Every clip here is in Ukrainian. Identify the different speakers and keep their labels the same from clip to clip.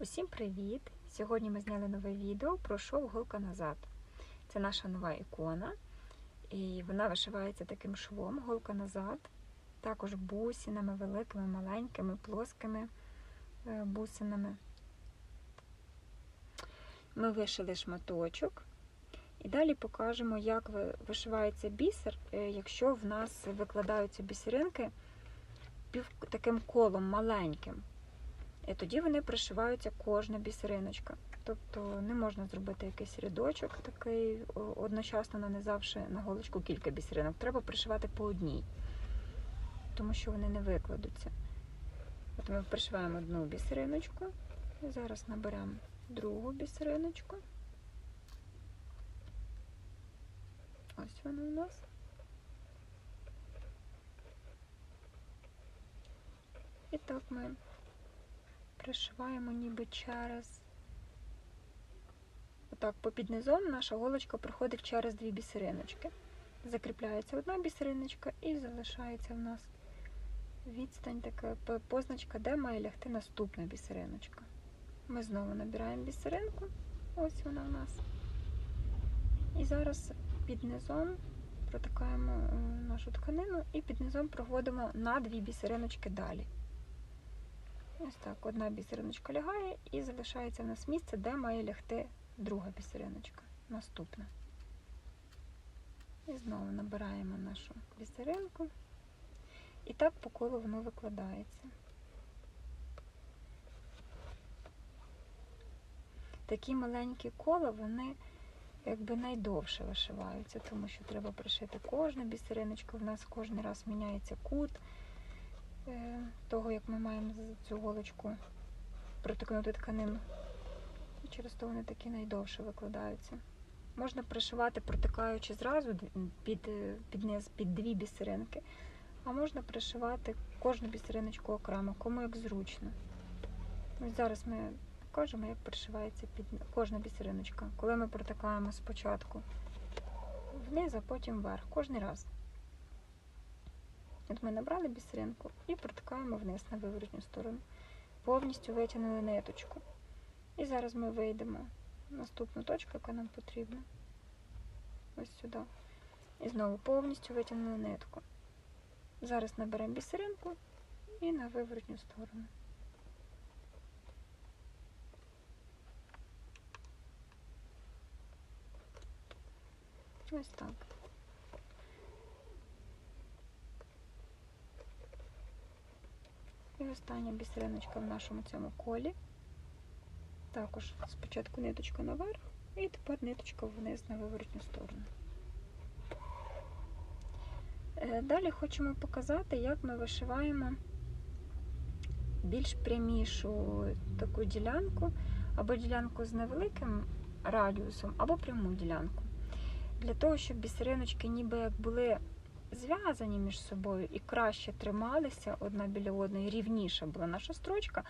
Speaker 1: Усім привіт! Сьогодні ми зняли нове відео про шов голка назад. Це наша нова ікона, і вона вишивається таким швом голка назад, також бусинами, великими, маленькими, плоскими е, бусинами. Ми вишили шматочок. І далі покажемо, як вишивається бісер, е, якщо в нас викладаються бісеринки таким колом маленьким. І тоді вони пришиваються кожна бісериночка. Тобто не можна зробити якийсь рядочок такий, одночасно нанизавши на голочку кілька бісеринок. Треба пришивати по одній, тому що вони не викладуться. От ми пришиваємо одну бісериночку. І зараз наберемо другу бісериночку. Ось вона у нас. І так ми пришиваємо ніби через. Отак, попід низом наша голочка проходить через дві бісериночки. Закріпляється одна бісериночка і залишається в нас відстань, така позначка, де має лягти наступна бісериночка. Ми знову набираємо бісеринку, ось вона у нас. І зараз під низом протикаємо е, нашу тканину і під низом проводимо на дві бісериночки далі. Ось так, одна бісериночка лягає і залишається в нас місце, де має лягти друга бісериночка. Наступна. І знову набираємо нашу бісеринку. І так по колу воно викладається. Такі маленькі кола, вони якби найдовше вишиваються, тому що треба пришити кожну бісериночку. В нас кожен раз міняється кут того, як ми маємо цю голочку протикнути тканину. І через то вони такі найдовше викладаються. Можна пришивати, протикаючи зразу під, е, під низ, під дві бісеринки, а можна пришивати кожну бісериночку окремо, кому як зручно. Ось зараз ми покажемо, як пришивається під кожна бісериночка. Коли ми протикаємо спочатку вниз, а потім вверх, кожен раз. От ми набрали бісеринку і протикаємо вниз на виворотню сторону. Повністю витягнули ниточку. І зараз ми вийдемо в наступну точку, яка нам потрібна. Ось сюди. І знову повністю витягнули нитку. Зараз наберемо бісеринку і на виворотню сторону. Ось так. І остання бісериночка в нашому цьому колі. Також спочатку ниточка наверх, і тепер ниточка вниз на виворотню сторону. Е, Далі хочемо показати, як ми вишиваємо більш прямішу таку ділянку, або ділянку з невеликим радіусом, або пряму ділянку. Для того, щоб бісериночки ніби як були зв'язані між собою і краще трималися одна біля одної, рівніша була наша строчка,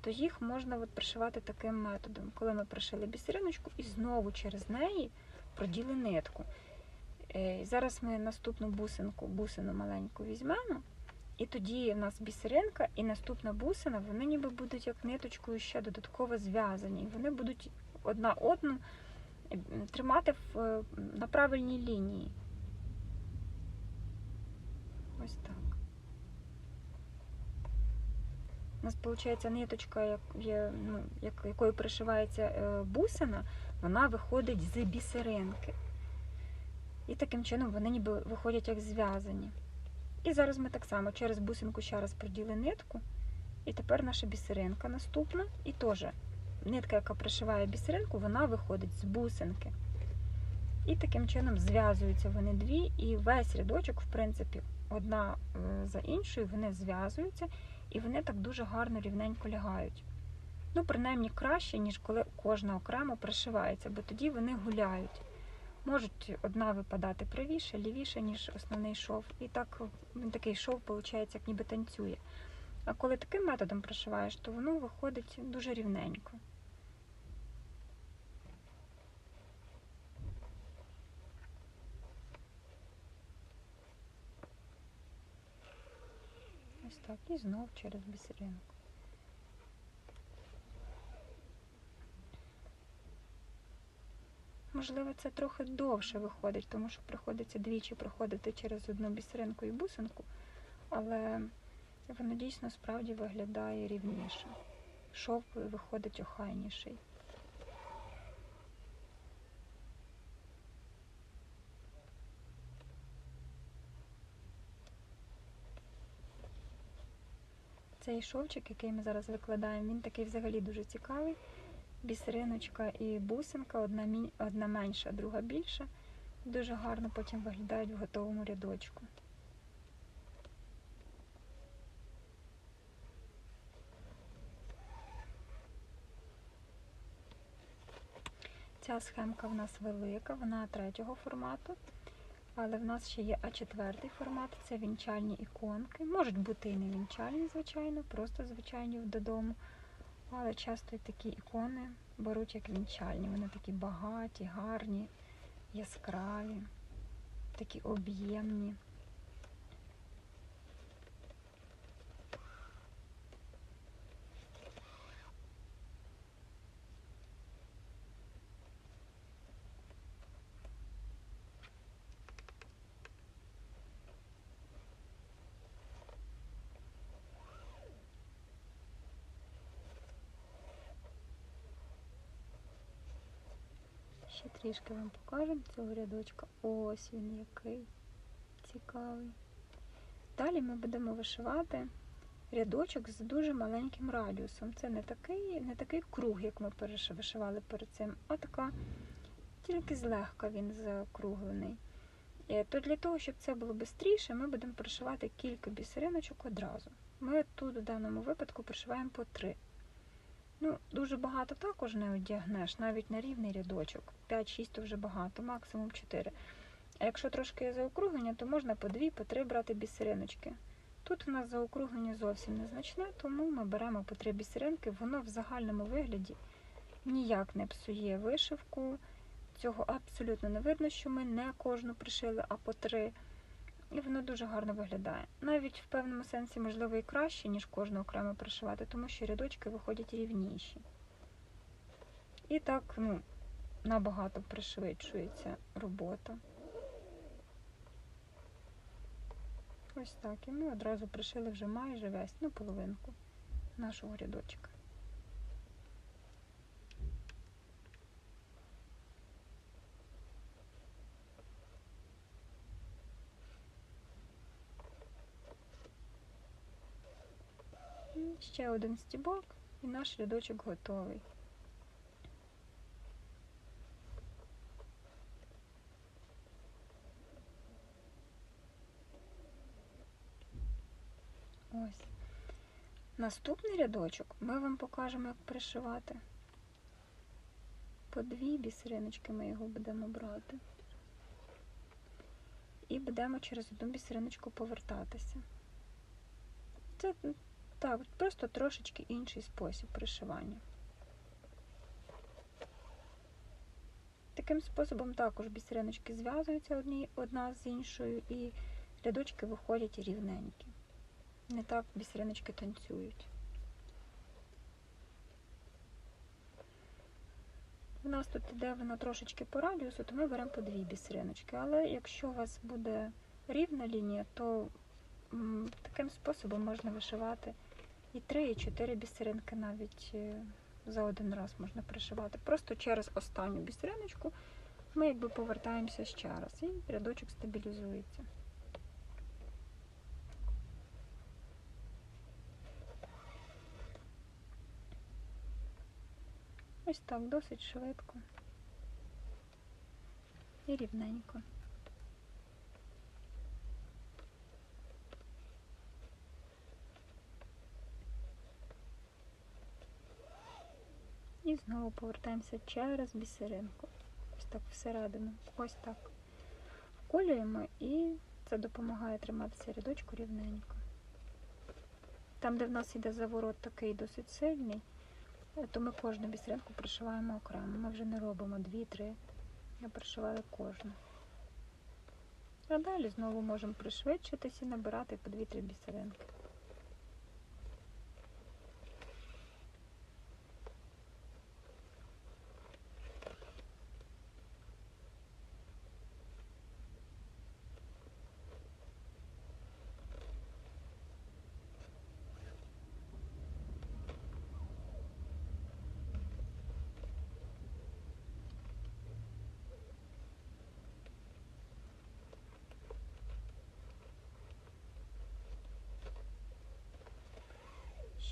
Speaker 1: то їх можна от пришивати таким методом. Коли ми пришили бісериночку і знову через неї проділи нитку. Е, Зараз ми наступну бусинку, бусину маленьку візьмемо, і тоді в нас бісеринка і наступна бусина, вони ніби будуть як ниточкою ще додатково зв'язані. І вони будуть одна одну е, тримати в, е, на правильній лінії. Ось так. У нас виходить ниточка, як, є, ну, як, якою пришивається е, бусина, вона виходить з бісеринки. І таким чином вони ніби виходять як зв'язані. І зараз ми так само через бусинку ще раз проділи нитку. І тепер наша бісеринка наступна. І теж нитка, яка пришиває бісеринку, вона виходить з бусинки. І таким чином зв'язуються вони дві, і весь рядочок, в принципі, одна за іншою, вони зв'язуються, і вони так дуже гарно рівненько лягають. Ну, принаймні краще, ніж коли кожна окремо пришивається, бо тоді вони гуляють. Можуть одна випадати правіше, лівіше, ніж основний шов. І так такий шов, виходить, як ніби танцює. А коли таким методом пришиваєш, то воно виходить дуже рівненько. так, і знов через бісеринку. Можливо, це трохи довше виходить, тому що приходиться двічі проходити через одну бісеринку і бусинку, але воно дійсно справді виглядає рівніше. Шовк виходить охайніший. Цей шовчик, який ми зараз викладаємо, він такий взагалі дуже цікавий. Бісериночка і бусинка, одна, мі- одна менша, друга більша. Дуже гарно потім виглядають в готовому рядочку. Ця схемка в нас велика, вона третього формату. Але в нас ще є А4 формат, це вінчальні іконки. Можуть бути і не вінчальні, звичайно, просто звичайні додому. Але часто і такі ікони беруть як вінчальні. Вони такі багаті, гарні, яскраві, такі об'ємні. Ще трішки вам покажемо цього рядочка. Ось він який цікавий. Далі ми будемо вишивати рядочок з дуже маленьким радіусом. Це не такий, не такий круг, як ми вишивали перед цим, а така, тільки злегка він закруглений. Е, То для того, щоб це було швидше, ми будемо пришивати кілька бісериночок одразу. Ми тут в даному випадку пришиваємо по три. Ну, дуже багато також не одягнеш, навіть на рівний рядочок. 5-6 то вже багато, максимум 4. А якщо трошки заокруглення, то можна по 2, по 3 брати бісериночки. Тут у нас заокруглення зовсім незначне, тому ми беремо по 3 бісеринки, воно в загальному вигляді ніяк не псує вишивку. Цього абсолютно не видно, що ми не кожну пришили, а по 3. І воно дуже гарно виглядає. Навіть в певному сенсі, можливо, і краще, ніж кожну окремо пришивати, тому що рядочки виходять рівніші. І так, ну, набагато пришвидшується робота. Ось так. І ми одразу пришили вже майже весь, ну, половинку нашого рядочка. І Ще один стібок і наш рядочок готовий. Ось. Наступний рядочок ми вам покажемо, як пришивати. По дві бісериночки ми його будемо брати. І будемо через одну бісериночку повертатися. Це так, просто трошечки інший спосіб пришивання. Таким способом також бісериночки зв'язуються одна з іншою, і рядочки виходять рівненькі. Не так бісериночки танцюють. У нас тут іде воно трошечки по радіусу, то ми беремо по дві бісериночки. Але якщо у вас буде рівна лінія, то таким способом можна вишивати і три, і чотири бісеринки навіть е, за один раз можна пришивати. Просто через останню бісериночку ми якби повертаємося ще раз і рядочок стабілізується. Ось так, досить швидко і рівненько. Знову повертаємося через бісеринку. Ось так всередину. Ось так. Вколюємо і це допомагає триматися рядочку рівненько. Там, де в нас йде заворот такий досить сильний, то ми кожну бісеринку пришиваємо окремо. Ми вже не робимо дві-три. Ми пришивали кожну. А далі знову можемо пришвидшитись і набирати по дві-три бісеринки.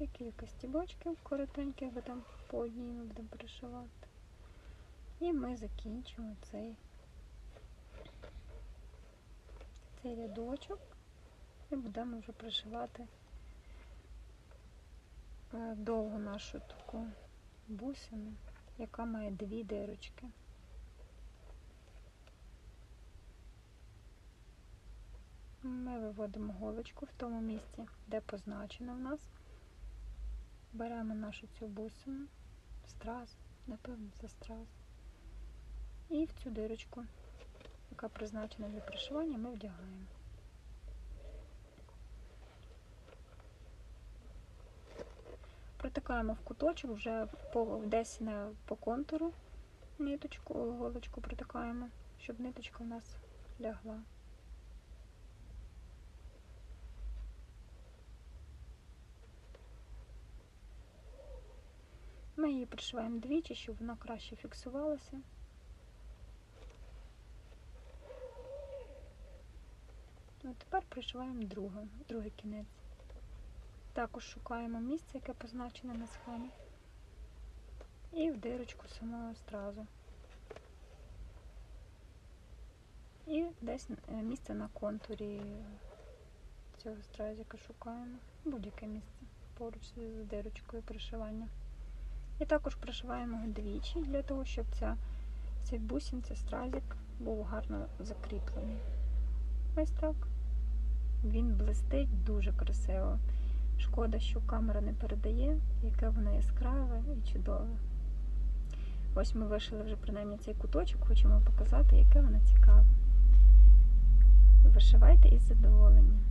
Speaker 1: Ще кілька стібочків коротеньких, там по одній ми будемо пришивати. І ми закінчимо цей, цей рядочок і будемо вже пришивати е, довгу нашу таку бусину, яка має дві дирочки. Ми виводимо голочку в тому місці, де позначено в нас. Беремо нашу цю бусину, страз, напевно, це страз. І в цю дирочку, яка призначена для пришивання, ми вдягаємо. Протикаємо в куточок вже по, десь на, по контуру ниточку, голочку протикаємо, щоб ниточка в нас лягла. Ми її пришиваємо двічі, щоб вона краще фіксувалася. Ну, тепер пришиваємо другу, другий кінець. Також шукаємо місце, яке позначене на схемі. І в дирочку самого стразу. І десь е, місце на контурі цього стразика шукаємо. Будь-яке місце поруч з дирочкою пришивання. І також пришиваємо його двічі для того, щоб ця, цей бусин, цей стразик був гарно закріплений. Ось так. Він блистить дуже красиво. Шкода, що камера не передає, яке воно яскраве і чудове. Ось ми вишили вже принаймні цей куточок, хочемо показати, яке воно цікаве. Вишивайте із задоволенням.